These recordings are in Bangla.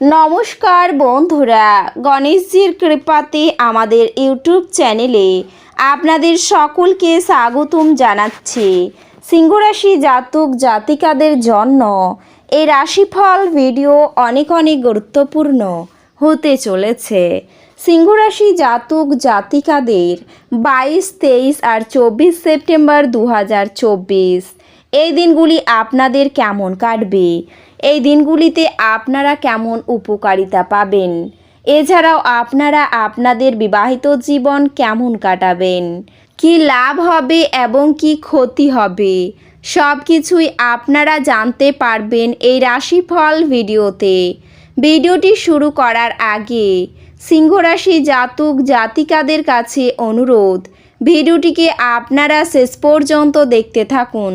নমস্কার বন্ধুরা, গণেশজির কৃপাতে আমাদের ইউটিউব চ্যানেলে আপনাদের সকলকে স্বাগতম জানাচ্ছি। সিংহরাশি জাতক জাতিকাদের জন্য এই রাশিফল ভিডিও অনেক অনেক গুরুত্বপূর্ণ হতে চলেছে। সিংহরাশি জাতক জাতিকাদের বাইশ, তেইশ আর চব্বিশ সেপ্টেম্বর দু হাজার চব্বিশ, এই দিনগুলি আপনাদের কেমন কাটবে? এই দিনগুলিতে আপনারা কেমন উপকারিতা পাবেন? এছাড়াও আপনারা আপনাদের বিবাহিত জীবন কেমন কাটাবেন? কি লাভ হবে এবং কি ক্ষতি হবে? সব কিছুই আপনারা জানতে পারবেন এই রাশিফল ভিডিওতে। ভিডিওটি শুরু করার আগে সিংহরাশি জাতক জাতিকাদের কাছে অনুরোধ, ভিডিওটিকে আপনারা শেষ পর্যন্ত দেখতে থাকুন।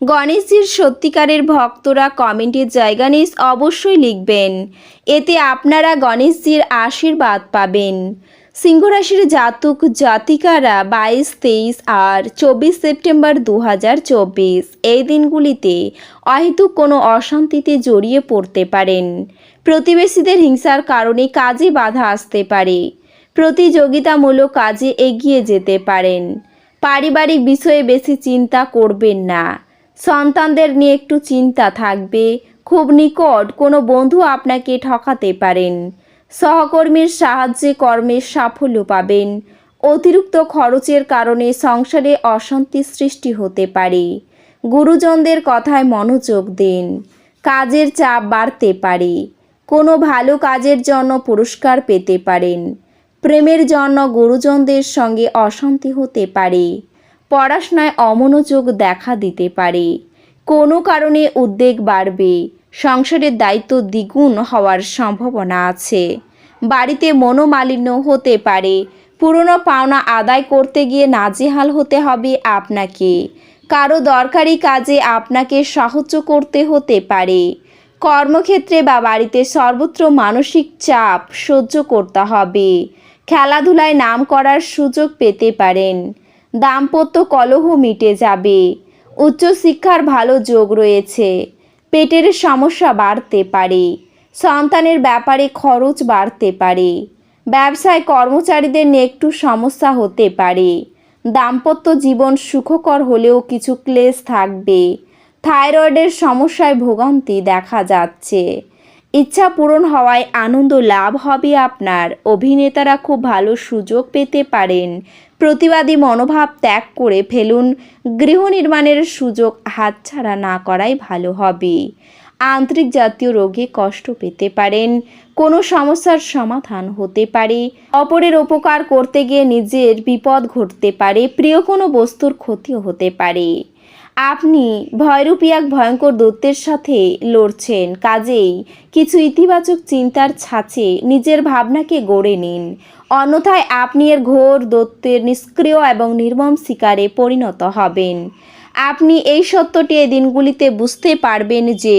গণেশজির সত্যিকারের ভক্তরা কমেন্টের জায়গা নিস অবশ্যই লিখবেন। এতে আপনারা গণেশজির আশীর্বাদ পাবেন। সিংহরাশির জাতক জাতিকারা বাইশ, তেইশ আর চব্বিশ সেপ্টেম্বর দু হাজার চব্বিশ এই দিনগুলিতে অহেতুক কোনো অশান্তিতে জড়িয়ে পড়তে পারেন। প্রতিবেশীদের হিংসার কারণে কাজে বাধা আসতে পারে। প্রতিযোগিতামূলক কাজে এগিয়ে যেতে পারেন। পারিবারিক বিষয়ে বেশি চিন্তা করবেন না। সন্তানদের নিয়ে একটু চিন্তা থাকবে। খুব নিকট কোনো বন্ধু আপনাকে ঠকাতে পারেন। সহকর্মীর সাহায্যে কর্মের সাফল্য পাবেন। অতিরিক্ত খরচের কারণে সংসারে অশান্তি সৃষ্টি হতে পারে। গুরুজনদের কথায় মনোযোগ দিন। কাজের চাপ বাড়তে পারে। কোনো ভালো কাজের জন্য পুরস্কার পেতে পারেন। প্রেমের জন্য গুরুজনদের সঙ্গে অশান্তি হতে পারে। পড়াশোনায় অমনোযোগ দেখা দিতে পারে। কোনো কারণে উদ্বেগ বাড়বে। সংসারের দায়িত্ব দ্বিগুণ হওয়ার সম্ভাবনা আছে। বাড়িতে মনোমালিন্য হতে পারে। পুরনো পাওনা আদায় করতে গিয়ে নাজেহাল হতে হবে আপনাকে। কারও দরকারি কাজে আপনাকে সাহায্য করতে হতে পারে। কর্মক্ষেত্রে বা বাড়িতে সর্বত্র মানসিক চাপ সহ্য করতে হবে। খেলাধুলায় নাম করার সুযোগ পেতে পারেন। দাম্পত্য কলহ মিটে যাবে। উচ্চশিক্ষার ভালো যোগ রয়েছে। পেটের সমস্যা বাড়তে পারে। সন্তানের ব্যাপারে খরচ বাড়তে পারে। ব্যবসায় কর্মচারীদের নিয়ে একটু সমস্যা হতে পারে। দাম্পত্য জীবন সুখকর হলেও কিছু ক্লেশ থাকবে। থাইরয়েডের সমস্যায় ভোগান্তি দেখা যাচ্ছে। ইচ্ছা পূরণ হওয়ায় আনন্দ লাভ হবে আপনার। অভিনেতারা খুব ভালো সুযোগ পেতে পারেন। প্রতিবাদী মনোভাব ত্যাগ করে ফেলুন। গৃহ নির্মাণের সুযোগ হাতছাড়া না করাই ভালো হবে। আন্তরিক জাতীয় রোগে কষ্ট পেতে পারেন। কোনো সমস্যার সমাধান হতে পারে। অপরের উপকার করতে গিয়ে নিজের বিপদ ঘটতে পারে। প্রিয় কোনো বস্তুর ক্ষতিও হতে পারে। আপনি ভয়রূপী এক ভয়ঙ্কর দৈত্যের সাথে লড়ছেন। কাজেই কিছু ইতিবাচক চিন্তার ছাঁচে নিজের ভাবনাকে গড়ে নিন। অন্যথায় আপনি এর ঘোর দৈত্যের নিষ্ক্রিয় এবং নির্মম শিকারে পরিণত হবেন। আপনি এই সত্যটি এই দিনগুলিতে বুঝতে পারবেন যে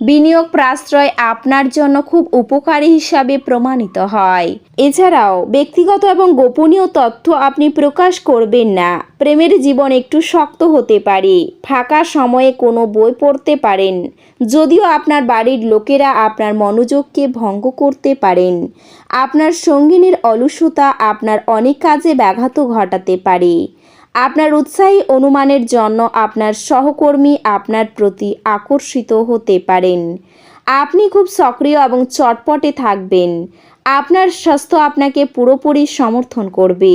বিনিয়োগ প্রাশ্রয় আপনার জন্য খুব উপকারী হিসাবে প্রমাণিত হয়। এছাড়াও ব্যক্তিগত এবং গোপনীয় তথ্য আপনি প্রকাশ করবেন না। প্রেমের জীবন একটু শক্ত হতে পারে। ফাঁকা সময়ে কোনো বই পড়তে পারেন। যদিও আপনার বাড়ির লোকেরা আপনার মনোযোগকে ভঙ্গ করতে পারেন। আপনার সঙ্গিনীর অলসতা আপনার অনেক কাজে ব্যাঘাত ঘটাতে পারে। আপনার উৎসাহী অনুমানের জন্য আপনার সহকর্মী আপনার প্রতি আকর্ষিত হতে পারেন। আপনি খুব সক্রিয় এবং চটপটে থাকবেন। আপনার স্বাস্থ্য আপনাকে পুরোপুরি সমর্থন করবে।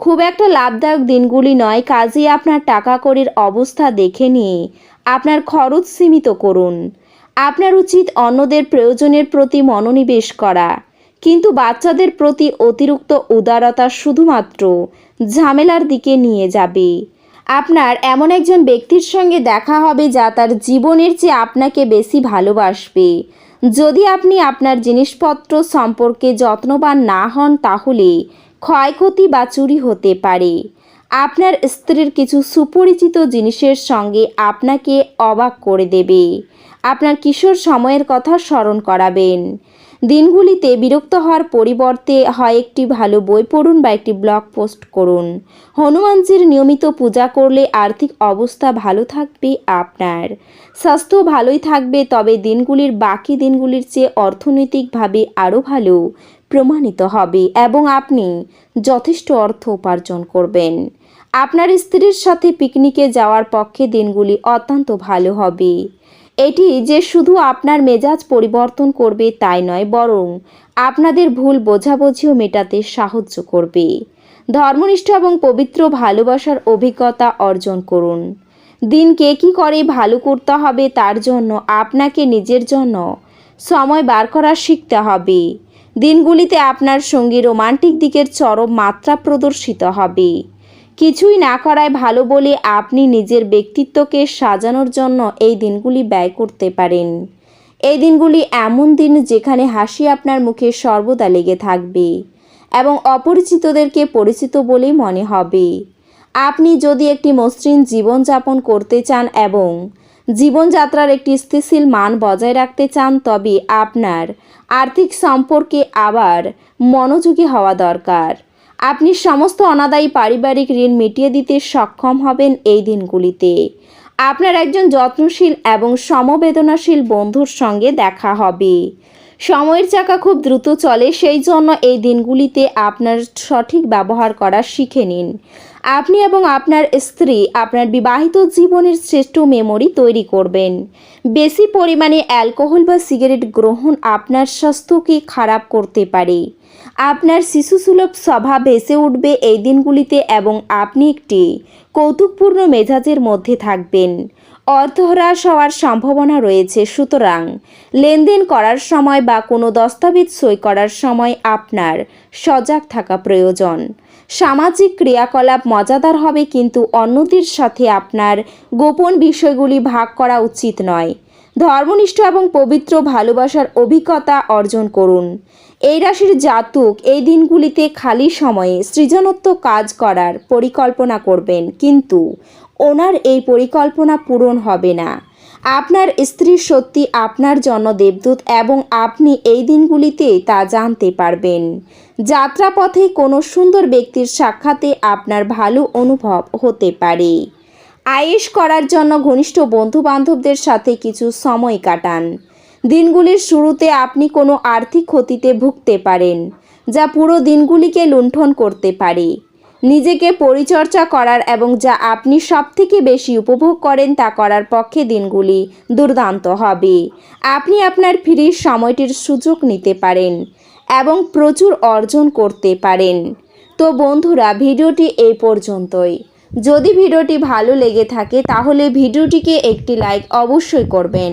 খুব একটা লাভদায়ক দিনগুলি নয়, কাজেই আপনার টাকা কড়ির অবস্থা দেখে নিয়ে আপনার খরচ সীমিত করুন। আপনার উচিত অন্যদের প্রয়োজনের প্রতি মনোনিবেশ করা। কিন্তু বাচ্চাদের প্রতি অতিরিক্ত উদারতা শুধুমাত্র ঝামেলার দিকে নিয়ে যাবে। আপনার এমন একজন ব্যক্তির সঙ্গে দেখা হবে যা তার জীবনের চেয়ে আপনাকে বেশি ভালোবাসবে। যদি আপনি আপনার জিনিসপত্র সম্পর্কে যত্নবান না হন, তাহলে ক্ষয়ক্ষতি বা চুরি হতে পারে। আপনার স্ত্রীর কিছু সুপরিচিত জিনিসের সঙ্গে আপনাকে অবাক করে দেবে। আপনার কিশোর সময়ের কথা স্মরণ করাবেন। দিনগুলিতে বিরক্ত হওয়ার পরিবর্তে হয় একটি ভালো বই পড়ুন বা একটি ব্লগ পোস্ট করুন। হনুমানজির নিয়মিত পূজা করলে আর্থিক অবস্থা ভালো থাকবে আপনার। স্বাস্থ্য ভালোই থাকবে, তবে দিনগুলির বাকি দিনগুলির চেয়ে অর্থনৈতিকভাবে আরও ভালো প্রমাণিত হবে এবং আপনি যথেষ্ট অর্থ উপার্জন করবেন। আপনার স্ত্রীর সাথে পিকনিকে যাওয়ার পক্ষে দিনগুলি অত্যন্ত ভালো হবে। এটি যে শুধু আপনার মেজাজ পরিবর্তন করবে তাই নয়, বরং আপনাদের ভুল বোঝাবুঝিও মেটাতে সাহায্য করবে। ধর্মনিষ্ঠ এবং পবিত্র ভালোবাসার অভিজ্ঞতা অর্জন করুন। দিন কে কী করে ভালো করতে হবে তার জন্য আপনাকে নিজের জন্য সময় বার করা শিখতে হবে। দিনগুলিতে আপনার সঙ্গী রোমান্টিক দিকের চরম মাত্রা প্রদর্শিত হবে। কিছুই না করায় ভালো বলে আপনি নিজের ব্যক্তিত্বকে সাজানোর জন্য এই দিনগুলি ব্যয় করতে পারেন। এই দিনগুলি এমন দিন যেখানে হাসি আপনার মুখে সর্বদা লেগে থাকবে এবং অপরিচিতদেরকে পরিচিত বলেই মনে হবে। আপনি যদি একটি মসৃণ জীবনযাপন করতে চান এবং জীবনযাত্রার একটি স্থিতিশীল মান বজায় রাখতে চান, তবে আপনার আর্থিক সম্পর্কে আবার মনোযোগী হওয়া দরকার। আপনি সমস্ত অনাদায়ী পারিবারিক ঋণ মিটিয়ে দিতে সক্ষম হবেন এই দিনগুলিতে। আপনার একজন যত্নশীল এবং সমবেদনাশীল বন্ধুর সঙ্গে দেখা হবে। সময়ের চাকা খুব দ্রুত চলে, সেই জন্য এই দিনগুলিতে আপনার সঠিক ব্যবহার করা শিখে নিন। আপনি এবং আপনার স্ত্রী আপনার বিবাহিত জীবনের শ্রেষ্ঠ মেমোরি তৈরি করবেন। বেশি পরিমাণে অ্যালকোহল বা সিগারেট গ্রহণ আপনার স্বাস্থ্যকে খারাপ করতে পারে। আপনার শিশুসুলভ স্বভাব ভেসে উঠবে এই দিনগুলিতে এবং আপনি একটি কৌতুকপূর্ণ মেজাজের মধ্যে থাকবেন। অর্থ হ্রাস হওয়ার সম্ভাবনা রয়েছে। সুতরাং লেনদেন করার সময় বা কোনো দস্তাবেজ সই করার সময় আপনার সজাগ থাকা প্রয়োজন। সামাজিক ক্রিয়াকলাপ মজাদার হবে, কিন্তু অন্যদের সাথে আপনার গোপন বিষয়গুলি ভাগ করা উচিত নয়। ধর্মনিষ্ঠ এবং পবিত্র ভালোবাসার অভিজ্ঞতা অর্জন করুন। এই রাশির জাতক এই দিনগুলিতে খালি সময়ে সৃজনত্ব কাজ করার পরিকল্পনা করবেন, কিন্তু ওনার এই পরিকল্পনা পূরণ হবে না। আপনার স্ত্রী সত্যি আপনার জন্য দেবদূত এবং আপনি এই দিনগুলিতে তা জানতে পারবেন। যাত্রাপথে কোনো সুন্দর ব্যক্তির সাক্ষাতে আপনার ভালো অনুভব হতে পারে। আয়েশ করার জন্য ঘনিষ্ঠ বন্ধু বান্ধবদের সাথে কিছু সময় কাটান। দিনগুলির শুরুতে আপনি কোনো আর্থিক ক্ষতিতে ভুগতে পারেন, যা পুরো দিনগুলিকে লুণ্ঠন করতে পারে। নিজেকে পরিচর্যা করার এবং যা আপনি সবথেকে বেশি উপভোগ করেন তা করার পক্ষে দিনগুলি দুর্দান্ত হবে। আপনি আপনার ফ্রির সময়টির সুযোগ নিতে পারেন এবং প্রচুর অর্জন করতে পারেন। তো বন্ধুরা, ভিডিওটি এই পর্যন্তই। যদি ভিডিওটি ভালো লেগে থাকে, তাহলে ভিডিওটিকে একটি লাইক অবশ্যই করবেন।